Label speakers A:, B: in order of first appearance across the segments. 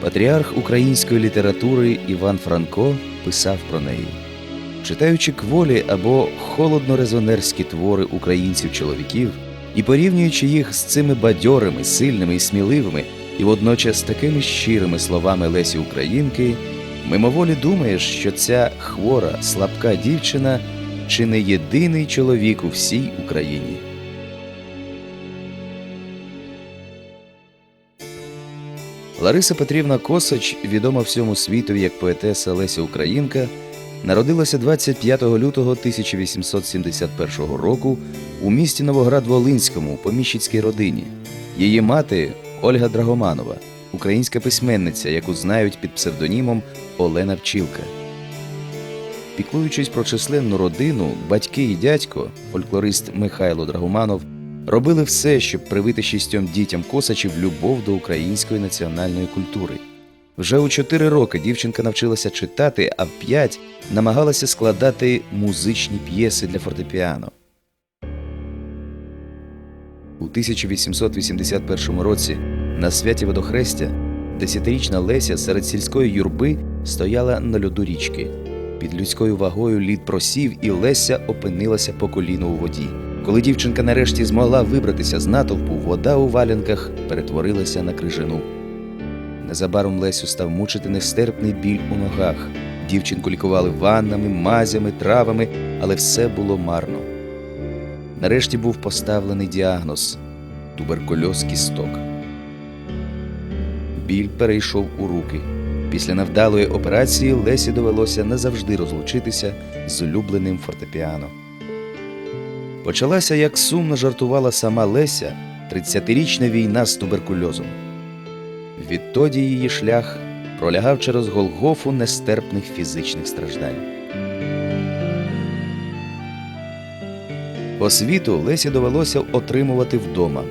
A: Патріарх української літератури Іван Франко писав про неї. Читаючи кволі або холодно-резонерські твори українців-чоловіків і порівнюючи їх з цими бадьорими, сильними і сміливими, і водночас такими щирими словами Лесі Українки, мимоволі думаєш, що ця хвора, слабка дівчина чи не єдиний чоловік у всій Україні. Лариса Петрівна Косач, відома всьому світові як поетеса Леся Українка, народилася 25 лютого 1871 року у місті Новоград-Волинському поміщицькій родині. Її мати Ольга Драгоманова, українська письменниця, яку знають під псевдонімом Олена Пчілка. Піклуючись про численну родину, батьки і дядько, фольклорист Михайло Драгоманов, робили все, щоб привити шістьом дітям косачів любов до української національної культури. Вже у чотири роки дівчинка навчилася читати, а в п'ять намагалася складати музичні п'єси для фортепіано. У 1881 році на святі водохрестя десятирічна Леся серед сільської юрби стояла на льоду річки. Під людською вагою лід просів, і Леся опинилася по коліну у воді. Коли дівчинка нарешті змогла вибратися з натовпу, вода у валянках перетворилася на крижану. Незабаром Лесю став мучити нестерпний біль у ногах. Дівчинку лікували ваннами, мазями, травами, але все було марно. Нарешті був поставлений діагноз туберкульоз кісток. Біль перейшов у руки. Після невдалої операції Лесі довелося назавжди розлучитися з улюбленим фортепіано. Почалася, як сумно жартувала сама Леся, 30-річна війна з туберкульозом. Відтоді її шлях пролягав через Голгофу нестерпних фізичних страждань. Освіту Лесі довелося отримувати вдома.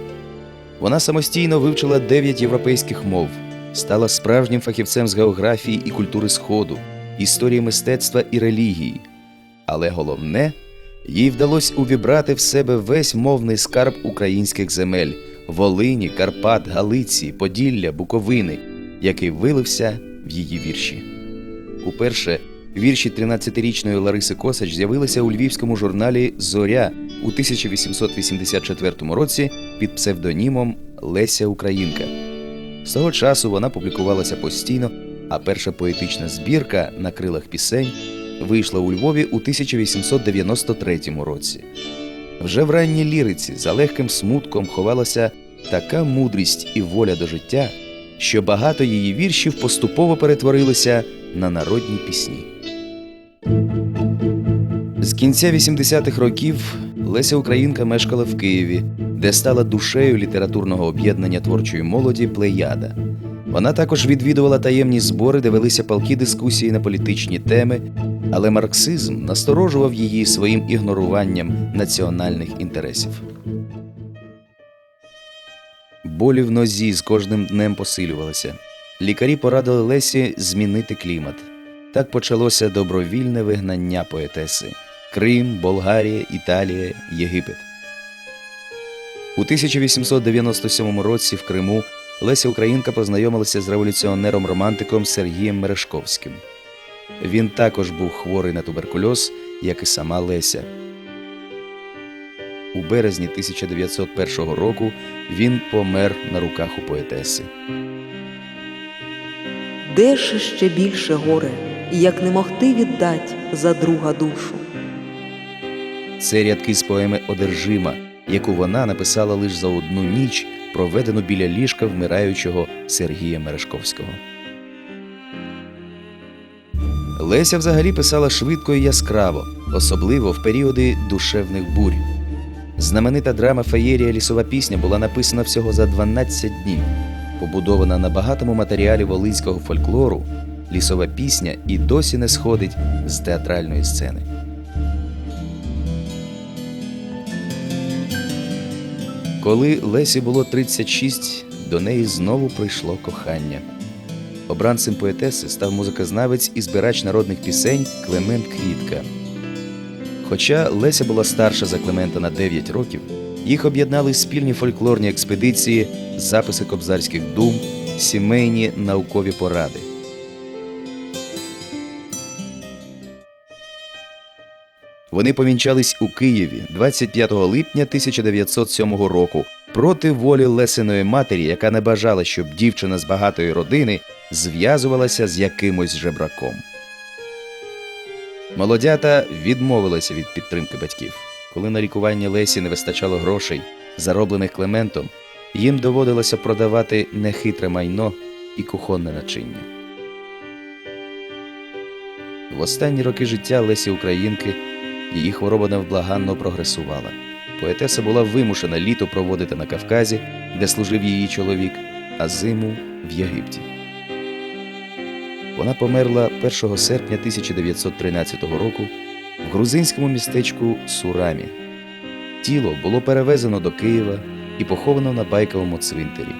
A: Вона самостійно вивчила дев'ять європейських мов, стала справжнім фахівцем з географії і культури Сходу, історії мистецтва і релігії. Але головне, їй вдалося увібрати в себе весь мовний скарб українських земель Волині, Карпат, Галиції, Поділля, Буковини, який вилився в її вірші. Уперше вірші 13-річної Лариси Косач з'явилися у львівському журналі Зоря у 1884 році під псевдонімом Леся Українка. З того часу вона публікувалася постійно, а перша поетична збірка на крилах пісень вийшла у Львові у 1893 році. Вже в ранній ліриці за легким смутком ховалася така мудрість і воля до життя, що багато її віршів поступово перетворилися на народні пісні. З кінця 80-х років Леся Українка мешкала в Києві, де стала душею літературного об'єднання творчої молоді Плеяда. Вона також відвідувала таємні збори, де велися палкі дискусії на політичні теми, але марксизм насторожував її своїм ігноруванням національних інтересів. Болі в нозі з кожним днем посилювалися. Лікарі порадили Лесі змінити клімат. Так почалося добровільне вигнання поетеси Крим, Болгарія, Італія, Єгипет. У 1897 році в Криму Леся Українка познайомилася з революціонером-романтиком Сергієм Мережковським. Він також був хворий на туберкульоз, як і сама Леся. У березні 1901 року він помер на руках у поетеси.
B: Де ж ще більше горе, як не могти віддать за друга душу?
A: Це рядки з поеми Одержима, яку вона написала лише за одну ніч, проведену біля ліжка вмираючого Сергія Мережковського. Леся взагалі писала швидко і яскраво, особливо в періоди душевних бурь. Знаменита драма Феєрія Лісова пісня була написана всього за 12 днів. Побудована на багатому матеріалі волинського фольклору, лісова пісня і досі не сходить з театральної сцени. Коли Лесі було 36, до неї знову прийшло кохання. Обранцем поетеси став музикознавець і збирач народних пісень Клемент Квітка. Хоча Леся була старша за Клемента на 9 років, їх об'єднали спільні фольклорні експедиції, записи кобзарських дум, сімейні наукові поради. Вони помінчались у Києві 25 липня 1907 року проти волі Лесиної матері, яка не бажала, щоб дівчина з багатої родини зв'язувалася з якимось жебраком. Молодята відмовилися від підтримки батьків. Коли на лікування Лесі не вистачало грошей, зароблених Клементом, їм доводилося продавати нехитре майно і кухонне начиння. В останні роки життя Лесі Українки її хвороба невблаганно прогресувала. Поетеса була вимушена літо проводити на Кавказі, де служив її чоловік, а зиму в Єгипті. Вона померла 1 серпня 1913 року в грузинському містечку Сурамі. Тіло було перевезено до Києва і поховано на байковому цвинтарі.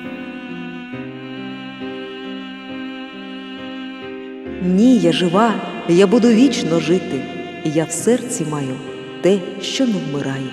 B: Ні, я жива, я буду вічно жити. Я в серці маю те, що не вмирає.